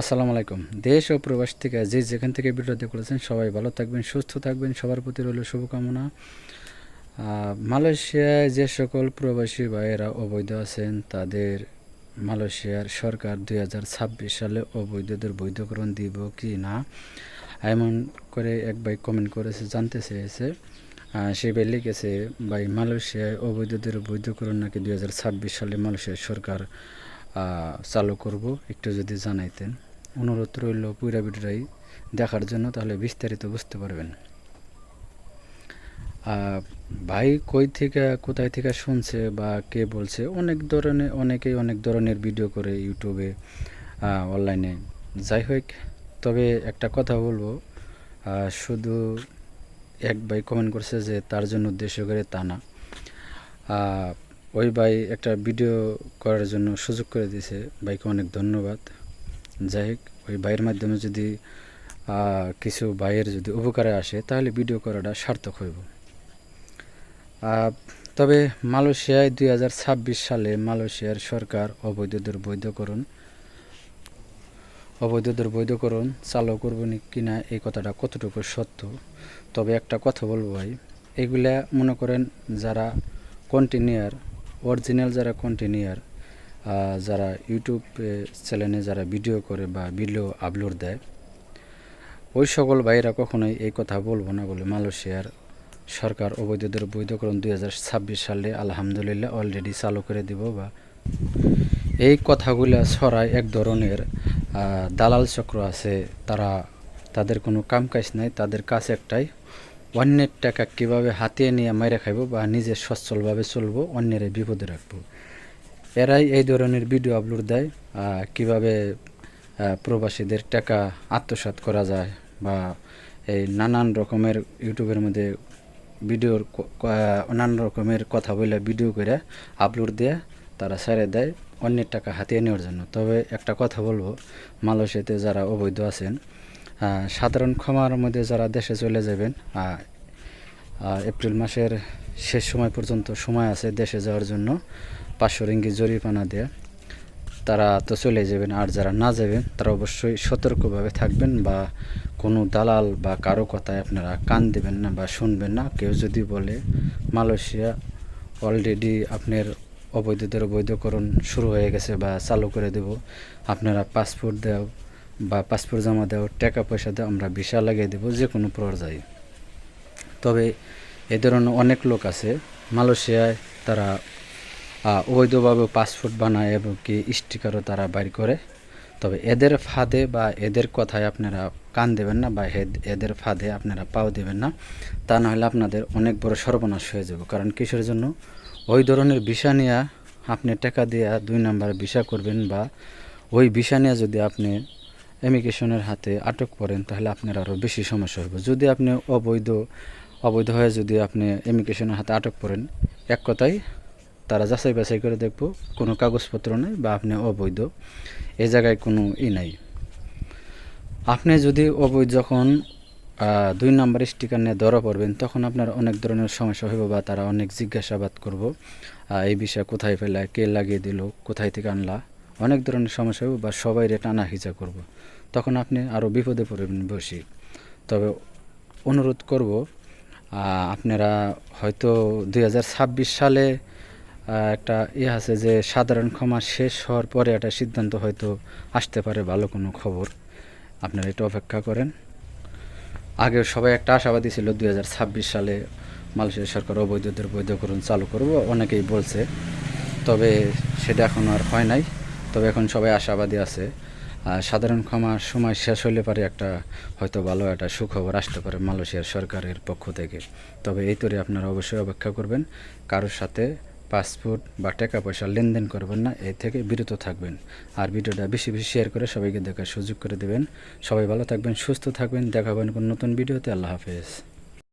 আসসালামু আলাইকুম। দেশ ও প্রবাস থেকে যে যেখান থেকে ভিডিওতে করেছেন সবাই ভালো থাকবেন, সুস্থ থাকবেন। সবার প্রতি রইল শুভকামনা। মালয়েশিয়ায় যে সকল প্রবাসী ভাইয়েরা অবৈধ আছেন, তাদের মালয়েশিয়ার সরকার দুই হাজার ছাব্বিশ সালে অবৈধদের বৈধকরণ দিব কি না, এমন করে এক ভাই কমেন্ট করেছে, জানতে চেয়েছে। সে ভাই লিখেছে, ভাই, মালয়েশিয়ায় অবৈধদের বৈধকরণ নাকি দুই হাজার ছাব্বিশ সালে মালয়েশিয়ার সরকার চালু করব। একটু যদি জানাইতেন। অনুরোধ রইল পুরা দেখার জন্য, তাহলে বিস্তারিত বুঝতে পারবেন। ভাই কই থেকে, কোথায় থেকে শুনছে বা কে বলছে? অনেক ধরনের, অনেকেই অনেক ধরনের ভিডিও করে ইউটিউবে অনলাইনে। যাই হোক, তবে একটা কথা বলব। শুধু এক ভাই কমেন্ট করছে যে তার জন্য উদ্দেশ্য করে তা না। ওই ভাই একটা ভিডিও করার জন্য সুযোগ করে দিয়েছে। ভাইকে অনেক ধন্যবাদ। যাই হোক, ওই ভাইয়ের মাধ্যমে যদি কিছু ভাইয়ের যদি উপকারে আসে, তাহলে ভিডিও করাটা সার্থক হইব। তবে মালয়েশিয়ায় দুই হাজার ছাব্বিশ সালে মালয়েশিয়ার সরকার অবৈধদের বৈধকরণ অবৈধদের বৈধকরণ চালু করবে নি কিনা এই কথাটা কতটুকু সত্য? তবে একটা কথা বলব ভাই, এগুলা মনে করেন যারা কন্টিনিউয়ার অরিজিনাল যারা কন্টিনিউয়ার যারা ইউটিউব চ্যানেলে যারা ভিডিও করে বা ভিডিও আপলোড দেয়, ওই সকল ভাইরা কখনোই এই কথা বলব না বলে মালয়েশিয়ার সরকার অবৈধদের বৈধকরণ দুই হাজার ছাব্বিশ সালে আলহামদুলিল্লাহ অলরেডি চালু করে দিব বা এই কথাগুলো ছড়ায় এক ধরনের দালাল চক্র আছে, তারা তাদের কোনো কাম কাজ নাই, তাদের কাছে একটাই অন্যের টাকা কীভাবে হাতিয়ে নিয়ে মাইরে খাইব বা নিজে সচ্ছলভাবে চলবো, অন্যের বিপদে রাখব? এরাই এই ধরনের ভিডিও আপলোড দেয় কীভাবে প্রবাসীদের টাকা আত্মসাৎ করা যায় বা এই নানান রকমের ইউটিউবের মধ্যে ভিডিওর নানান রকমের কথা বলে ভিডিও করে আপলোড দিয়ে, তারা ছেড়ে দেয়, অন্যের টাকা হাতিয়ে নেওয়ার জন্য। তবে একটা কথা বলব, মালয়েশিয়াতে যারা অবৈধ আছেন সাধারণ ক্ষমার মধ্যে যারা দেশে চলে যাবেন এপ্রিল মাসের শেষ সময় পর্যন্ত সময় আছে দেশে যাওয়ার জন্য, পাঁচশো রিঙ্গি জরিমানা দেয়া। তারা তো চলে যাবেন, আর যারা না যাবেন, তারা অবশ্যই সতর্কভাবে থাকবেন বা কোনো দালাল বা কারও কথায় আপনারা কান দেবেন না বা শুনবেন না। কেউ যদি বলে, মালয়েশিয়া অলরেডি আপনার অবৈধদের অবৈধকরণ শুরু হয়ে গেছে বা চালু করে দেব, আপনারা পাসপোর্ট দাও বা পাসপোর্ট জমা দাও টাকা পয়সা দেওয়া আমরা ভিসা লাগিয়ে দেবো যে কোনো পর্যায়ে। তবে এ ধরনের অনেক লোক আছে, মালয়েশিয়ায় তারা অবৈধভাবে পাসপোর্ট বানায় এবং কি স্টিকারও তারা বাইর করে। তবে এদের ফাঁদে বা এদের কথায় আপনারা কান দেবেন না বা এদের ফাঁদে আপনারা পাও দেবেন না। তা নাহলে আপনাদের অনেক বড় সর্বনাশ হয়ে যাবে। কারণ কিসের জন্য? ওই ধরনের ভিসা নিয়ে, আপনি টাকা দিয়ে দুই নাম্বার ভিসা করবেন বা ওই ভিসা নিয়ে যদি আপনি ইমিগ্রেশনের হাতে আটক করেন, তাহলে আপনার আরও বেশি সমস্যা হবে। যদি আপনি অবৈধ অবৈধ হয়ে যদি আপনি ইমিগ্রেশনের হাতে আটক করেন, এক কথায় তারা যাচাই বাছাই করে দেখব, কোনো কাগজপত্র নেই বা আপনি অবৈধ, এ জায়গায় কোনো ই নাই। আপনি যদি অবৈধ যখন দুই নাম্বার স্টিকার নিয়ে ধরা পড়বেন, তখন আপনার অনেক ধরনের সমস্যা হবে বা তারা অনেক জিজ্ঞাসাবাদ করব এই বিষয়ে কোথায় ফেলা, কে লাগিয়ে দিল, কোথায় থেকে আনলা অনেক ধরনের সমস্যা হবে বা সবাই রে টানা হিচা করব। তখন আপনি আরও বিপদে পড়বেন বেশি তবে অনুরোধ করব আপনারা হয়তো দুই হাজার ছাব্বিশ সালে একটা ইয়ে আছে যে সাধারণ ক্ষমা শেষ হওয়ার পরে একটা সিদ্ধান্ত হয়তো আসতে পারে ভালো কোনো খবর। আপনারা একটু অপেক্ষা করেন। আগে সবাই একটা আশাবাদী ছিল দুই হাজার ছাব্বিশ সালে মালয়েশিয়া সরকার অবৈধদের বৈধকরণ চালু করব, অনেকেই বলছে। তবে সেটা এখন আর হয় নাই। তবে এখন সবাই আশাবাদী আছে। সাধারণ ক্ষমার সময় শেষ হলে পারে একটা হয়তো ভালো একটা সুখবর আসতে পারে মালয়েশিয়ার সরকারের পক্ষ থেকে। তবে এই তরে আপনারা অবশ্যই অপেক্ষা করবেন। কারোর সাথে পাসপোর্ট বা টাকা পয়সা লেনদেন করবেন না এই থেকে বিরত থাকবেন। আর ভিডিওটা বেশি বেশি শেয়ার করে সবাইকে দেখার সুযোগ করে দেবেন। সবাই ভালো থাকবেন, সুস্থ থাকবেন। দেখা হবেন কোনো নতুন ভিডিওতে। আল্লাহ হাফেজ।